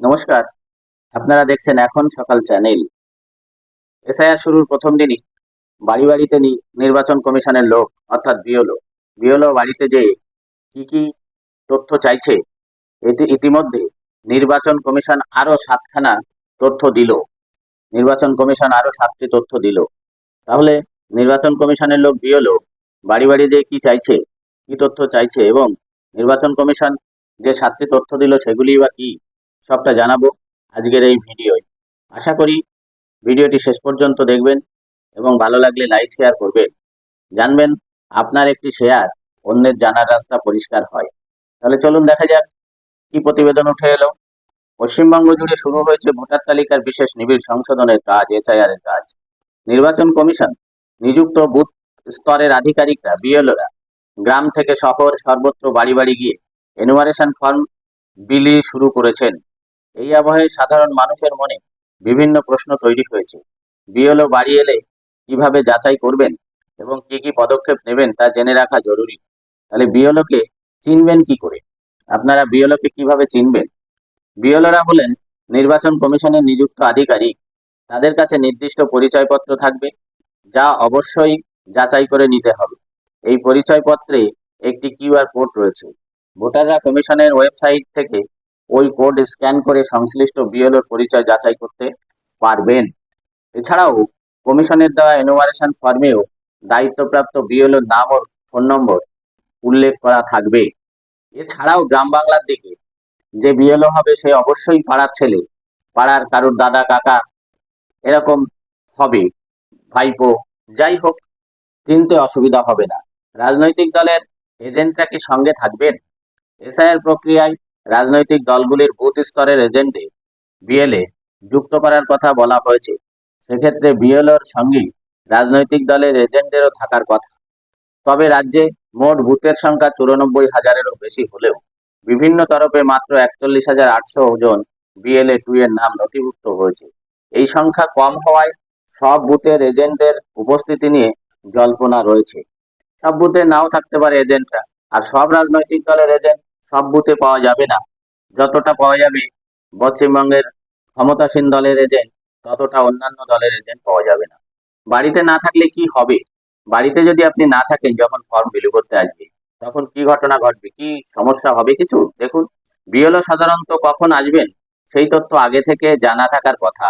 নমস্কার। আপনারা দেখছেন এখন সকাল চ্যানেল। এসআইআর শুরুর প্রথম দিনই বাড়ি বাড়িতে নির্বাচন কমিশনের লোক, অর্থাৎ বিওলো। বিওলো বাড়িতে যে কি কি তথ্য চাইছে, এটি ইতিমধ্যে নির্বাচন কমিশন আরও সাতখানা তথ্য দিল। নির্বাচন কমিশন আরও সাতটি তথ্য দিল। তাহলে নির্বাচন কমিশনের লোক বিওলো বাড়ি বাড়ি যে কি চাইছে, কি তথ্য চাইছে এবং নির্বাচন কমিশন যে সাতটি তথ্য দিল সেগুলি বা কি? সবটা জানাব আজকের এই ভিডিওয়। আশা করি ভিডিওটি শেষ পর্যন্ত দেখবেন এবং ভালো লাগলে লাইক, শেয়ার করবেন। জানবেন আপনার একটি শেয়ার অন্যের জানার রাস্তা পরিষ্কার হয়। তাহলে চলুন দেখা যাক কি প্রতিবেদন উঠে এলো। পশ্চিমবঙ্গ জুড়ে শুরু হয়েছে ভোটার তালিকার বিশেষ নিবিড় সংশোধনের কাজ এর কাজ। নির্বাচন কমিশন, নিযুক্ত বুথ স্তরের আধিকারিকরা, বিএলওরা, গ্রাম থেকে শহর সর্বত্র বাড়ি বাড়ি গিয়ে এনুমারেশন ফর্ম বিলি শুরু করেছেন। এই আবহে সাধারণ মানুষের মনে বিভিন্ন প্রশ্ন তৈরি হয়েছে। বিএলও বাড়ি এলে কীভাবে যাচাই করবেন এবং কি কি পদক্ষেপ নেবেন তা জেনে রাখা জরুরি। তাহলে বিএলওকে চিনবেন কি করে? আপনারা বিএলওকে কীভাবে চিনবেন? বিএলওরা হলেন নির্বাচন কমিশনের নিযুক্ত আধিকারিক। তাদের কাছে নির্দিষ্ট পরিচয়পত্র থাকবে, যা অবশ্যই যাচাই করে নিতে হবে। এই পরিচয়পত্রে একটি কিউআর কোড রয়েছে। ভোটাররা কমিশনের ওয়েবসাইট থেকে ওই কোড স্ক্যান করে সংশ্লিষ্ট বিএলওর পরিচয় যাচাই করতে পারবেন। এছাড়াও কমিশনের দেওয়া এনুমারেশন ফর্মেও দায়িত্বপ্রাপ্ত বিএলওর নাম ও ফোন নম্বর উল্লেখ করা থাকবে। এছাড়াও গ্রাম বাংলার দিকে যে বিএলও হবে সে অবশ্যই পাড়ার ছেলে, পাড়ার কারুর দাদা, কাকা এরকম হবে। ভাইপো, যাই হোক চিনতে অসুবিধা হবে না। রাজনৈতিক দলের এজেন্টরা কি সঙ্গে থাকবেন? এসআইআর প্রক্রিয়ায় রাজনৈতিক দলগুলির বুথ স্তরের এজেন্টে বিএলএ যুক্ত করার কথা বলা হয়েছে। সেক্ষেত্রে বিএলওর সঙ্গে রাজনৈতিক দলের এজেন্টদেরও থাকার কথা। তবে রাজ্যে মোট বুথের সংখ্যা চুরানব্বই হাজারেরও বেশি হলেও বিভিন্ন তরফে মাত্র একচল্লিশ হাজার আটশো জন বিএলএ টু এর নাম নথিভুক্ত হয়েছে। এই সংখ্যা কম হওয়ায় সব বুথের এজেন্টদের উপস্থিতি নিয়ে জল্পনা রয়েছে। সব বুথে নাও থাকতে পারে এজেন্টরা, আর সব রাজনৈতিক দলের এজেন্ট সব বুথে পাওয়া যাবে না। যতটা পাওয়া যাবে, পশ্চিমবঙ্গের ক্ষমতাসীন দলের এজেন্ট ততটা অন্যান্য দলের এজেন্ট পাওয়া যাবে না। বাড়িতে না থাকলে কি হবে? বাড়িতে যদি আপনি না থাকেন, যখন ফর্ম বিলি করতে আসবে, তখন কি ঘটনা ঘটবে? কি সমস্যা হবে কিছু? দেখুন বিএলও সাধারণত কখন আসবেন, সেই তথ্য আগে থেকে জানা থাকার কথা।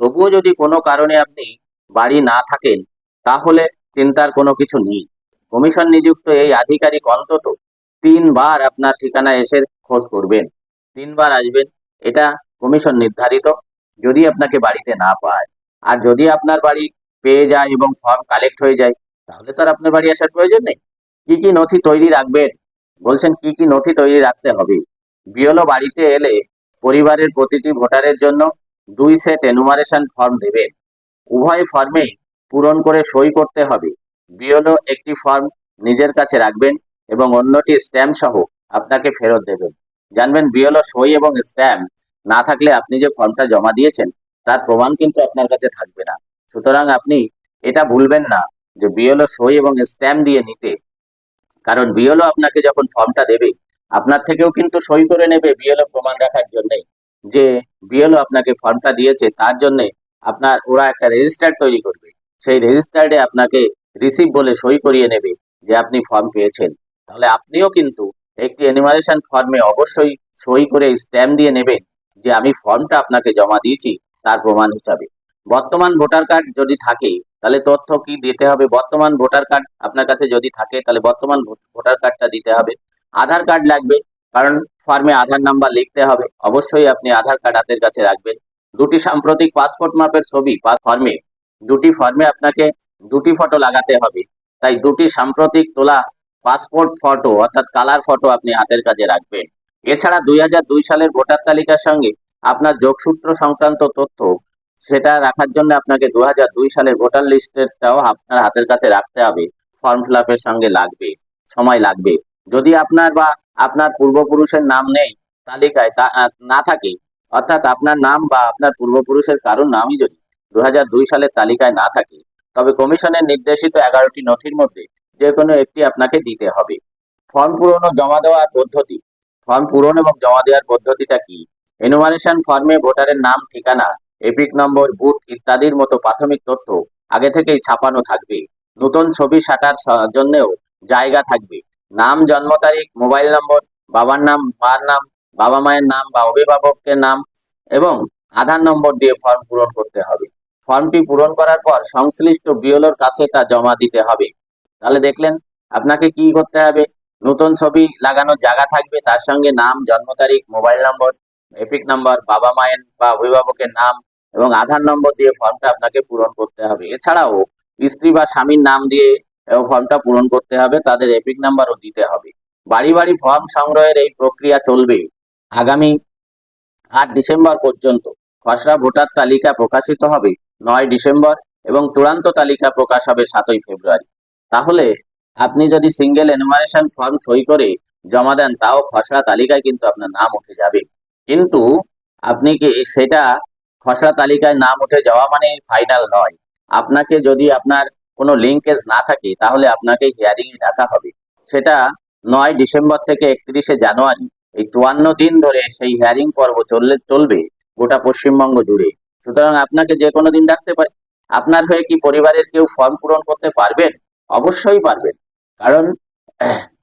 তবুও যদি কোনো কারণে আপনি বাড়ি না থাকেন, তাহলে চিন্তার কোনো কিছু নেই। কমিশন নিযুক্ত এই আধিকারিক অন্তত তিনবার আপনার ঠিকানায় এসে খোঁজ করবেন। তিনবার আসবেন। এটা কমিশন নির্ধারিত, যদি আপনাকে বাড়িতে না পায়। আর যদি আপনার বাড়ি পেয়ে যায় এবং ফর্ম কালেক্ট হয়ে যায়, তাহলে তো আর আপনার বাড়ি আসার প্রয়োজন নেই। কি কি নথি তৈরি রাখবেন? বলছেন কি কি নথি তৈরি রাখতে হবে? বিএলও বাড়িতে এলে পরিবারের প্রতিটি ভোটারের জন্য দুই সেট এনুমারেশন ফর্ম দেবেন। উভয় ফর্মে পূরণ করে সই করতে হবে। বিএলও একটি ফর্ম নিজের কাছে রাখবেন। এবং অন্যটি স্ট্যাম্প সহ আপনাকে ফেরত দেবেন জানবেন বিএলও সই এবং স্ট্যাম্প না থাকলে আপনি যে ফর্মটা জমা দিয়েছেন, তার প্রমাণ কিন্তু আপনার কাছে থাকবে না। সুতরাং আপনি এটা ভুলবেন না যে বিএলও সই এবং স্ট্যাম্প দিয়ে নিতে। কারণ বিএলও আপনাকে যখন ফর্মটা দেবে, আপনার থেকেও কিন্তু সই করে নেবে বিএলও প্রমাণ রাখার জন্য যে বিএলও আপনাকে ফর্মটা দিয়েছে, তার জন্য আপনার, ওরা একটা রেজিস্টার তৈরি করবে। সেই রেজিস্টার্ডে আপনাকে রিসিভ বলে সই করিয়ে নেবে যে আপনি ফর্ম পেয়েছেন। তাহলে আপনিও কিন্তু একটি এনিমারেশন ফর্মে অবশ্যই সই করে স্ট্যাম্প দিয়ে নেবেন যে আমি ফর্মটা আপনাকে জমা দিয়েছি তার প্রমাণ হিসাবে। বর্তমান ভোটার কার্ড যদি থাকে, তাহলে তথ্য কি দিতে হবে? বর্তমান ভোটার কার্ড আপনার কাছে যদি থাকে, তাহলে বর্তমান ভোটার কার্ডটা দিতে হবে। আধার কার্ড লাগবে, কারণ ফর্মে আধার নাম্বার লিখতে হবে। অবশ্যই আপনি আধার কার্ড হাতের কাছে রাখবেন। দুটি সাম্প্রতিক পাসপোর্ট মাপের ছবি ফর্মে দুটি ফর্মে আপনাকে দুটি ফটো লাগাতে হবে। তাই দুটি সাম্প্রতিক তোলা পাসপোর্ট ফটো, অর্থাৎ কালার ফটো আপনি হাতের কাছে রাখবেন। এছাড়া দুই সালের ভোটার তালিকার সঙ্গে আপনার যোগসূত্র সংক্রান্ত তথ্য, সেটা রাখার জন্য আপনাকে দু সালের ভোটার লিস্টেরটাও আপনার হাতের কাছে রাখতে হবে। ফর্ম ফিল সঙ্গে লাগবে, সময় লাগবে। যদি আপনার বা আপনার পূর্বপুরুষের নাম নেই, তালিকায় না থাকে, অর্থাৎ আপনার নাম বা আপনার পূর্বপুরুষের কারোর নামই যদি দু সালের তালিকায় না থাকে, তবে কমিশনের নির্দেশিত এগারোটি নথির মধ্যে যে কোনো একটি আপনাকে দিতে হবে। ফর্ম পূরণ ও জমা দেওয়ার পদ্ধতি। ফর্ম পূরণ এবং জমা দেওয়ার পদ্ধতিটা কি? এনুমারেশন ফর্মে ভোটারের নাম, ঠিকানা, এপিক নম্বর, বুথ ইত্যাদির মতো প্রাথমিক তথ্য আগে থেকেই ছাপানো থাকবে। নতুন ছবি সাটার জন্যেও জায়গা থাকবে। নাম, জন্ম তারিখ, মোবাইল নম্বর, বাবার নাম, মার নাম, বাবা মায়ের নাম বা অভিভাবকের নাম এবং আধার নম্বর দিয়ে ফর্ম পূরণ করতে হবে। ফর্মটি পূরণ করার পর সংশ্লিষ্ট বিওলোর কাছে তা জমা দিতে হবে। তাহলে দেখলেন আপনাকে কি করতে হবে? নতুন ছবি লাগানোর জায়গা থাকবে, তার সঙ্গে নাম, জন্ম তারিখ, মোবাইল নম্বর, এপিক নাম্বার, বাবা মায়ের বা অভিভাবকের নাম এবং আধার নম্বর দিয়ে ফর্মটা আপনাকে পূরণ করতে হবে। এছাড়াও স্ত্রী বা স্বামীর নাম দিয়ে ফর্মটা পূরণ করতে হবে, তাদের এপিক নাম্বারও দিতে হবে। বাড়ি বাড়ি ফর্ম সংগ্রহের এই প্রক্রিয়া চলবে আগামী আট ডিসেম্বর পর্যন্ত। খসড়া ভোটার তালিকা প্রকাশিত হবে নয় ডিসেম্বর এবং চূড়ান্ত তালিকা প্রকাশ হবে সাতই ফেব্রুয়ারি। তাহলে আপনি যদি সিঙ্গেল এনুমারেশন ফর্ম সই করে জমা দেন, তাও খসড়া তালিকায় কিন্তু আপনার নাম উঠে যাবে। কিন্তু আপনি কি সেটা খসড়া তালিকায় নাম উঠে যাওয়া মানে ফাইনাল নয়। আপনাকে যদি আপনার কোনো লিঙ্কেজ না থাকে, তাহলে আপনাকে হিয়ারিং ডাকা হবে। সেটা নয় ডিসেম্বর থেকে একত্রিশে জানুয়ারি, এই চুয়ান্ন দিন ধরে সেই হিয়ারিং পর্ব চললে, চলবে গোটা পশ্চিমবঙ্গ জুড়ে। সুতরাং আপনাকে যে কোনো দিন ডাকতে পারে। আপনার হয়ে কি পরিবারের কেউ ফর্ম পূরণ করতে পারবেন? অবশ্যই পারবেন। কারণ,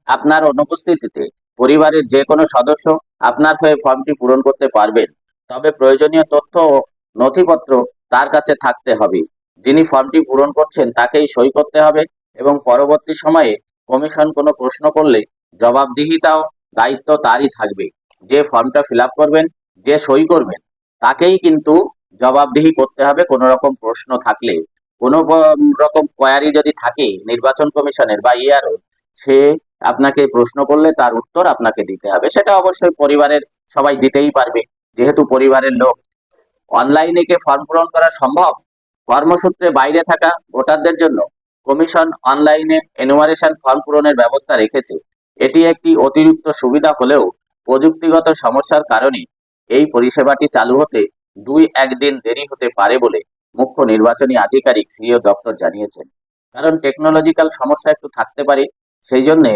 আপনার অনুপস্থিতিতে পরিবারের যে কোনো সদস্য আপনার হয়ে ফর্মটি পূরণ করতে পারবেন। তবে প্রয়োজনীয় তথ্য ও নথিপত্র তার কাছে থাকতে হবে। যিনি ফর্মটি পূরণ করছেন তাকেই সই করতে হবে এবং পরবর্তী সময়ে কমিশন কোনো প্রশ্ন করলে জবাবদিহিতাও দায়িত্ব তারই থাকবে। যে ফর্মটা ফিল করবেন, যে সই করবেন, তাকেই কিন্তু জবাবদিহি করতে হবে কোনো রকম প্রশ্ন থাকলে। কোনো রকম কোয়ারি যদি থাকে নির্বাচন কমিশনের বা ইয়ারও সে আপনাকে প্রশ্ন করলে তার উত্তর আপনাকে দিতে হবে। সেটা অবশ্যই পরিবারের সবাই দিতেই পারবে, যেহেতু পরিবারের লোক। অনলাইনে কি ফর্ম পূরণ করা সম্ভব? কর্মসূত্রে বাইরে থাকা ভোটারদের জন্য কমিশন অনলাইনে এনুমারেশন ফর্ম পূরণের ব্যবস্থা রেখেছে। এটি একটি অতিরিক্ত সুবিধা হলেও প্রযুক্তিগত সমস্যার কারণে এই পরিষেবাটি চালু হতে দুই একদিন দেরি হতে পারে বলে মুখ্য নির্বাচনী আধিকারিক সিও দপ্তর জানিয়েছেন। কারণ টেকনোলজিক্যাল সমস্যা একটু থাকতে পারে, সেই জন্যে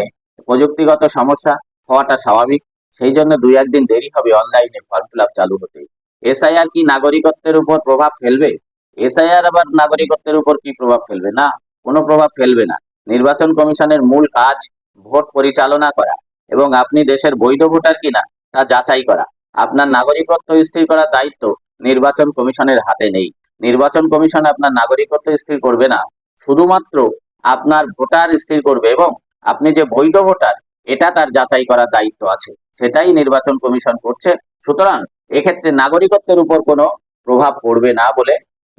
প্রযুক্তিগত সমস্যা হওয়াটা স্বাভাবিক। সেই জন্য দুই একদিন দেরি হবে অনলাইনে ফর্ম ফিলআপ চালু হতে। এসআইআর কি নাগরিকত্বের উপর প্রভাব ফেলবে? এসআইআর আবার নাগরিকত্বের উপর কি প্রভাব ফেলবে? না, কোনো প্রভাব ফেলবে না। নির্বাচন কমিশনের মূল কাজ ভোট পরিচালনা করা এবং আপনি দেশের বৈধ ভোটার কিনা তা যাচাই করা। আপনার নাগরিকত্ব স্থির করার দায়িত্ব নির্বাচন কমিশনের হাতে নেই। নির্বাচন কমিশন আপনার নাগরিকত্ব স্থির করবে না। শুধুমাত্র আপনার ভোটার স্থির করবে এবং আপনি যে বৈধ ভোটার, এটা তার যাচাই করার দায়িত্ব আছে। সেটাই নির্বাচন কমিশন করছে। সুতরাং এক্ষেত্রে নাগরিকত্বের উপর কোনো প্রভাব পড়বে না বলে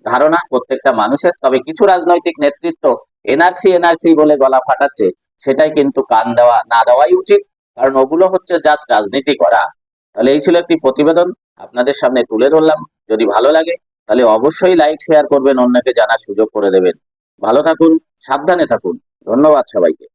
ধারণা প্রত্যেকটা মানুষের। তবে কিছু রাজনৈতিক নেতৃত্ব এনআরসি এনআরসি বলে গলা ফাটাচ্ছে, সেটাই কিন্তু কান দেওয়া, না দেওয়াই উচিত। কারণ ওগুলো হচ্ছে জাস্ট রাজনীতি করা। তাহলে এই ছিল একটি প্রতিবেদন। আপনাদের সামনে তুলে ধরলাম। যদি ভালো লাগে তাহলে অবশ্যই লাইক শেয়ার করবেন, অন্যকে জানার সুযোগ করে দেবেন। ভালো থাকুন, সাবধানে থাকুন। ধন্যবাদ সবাইকে।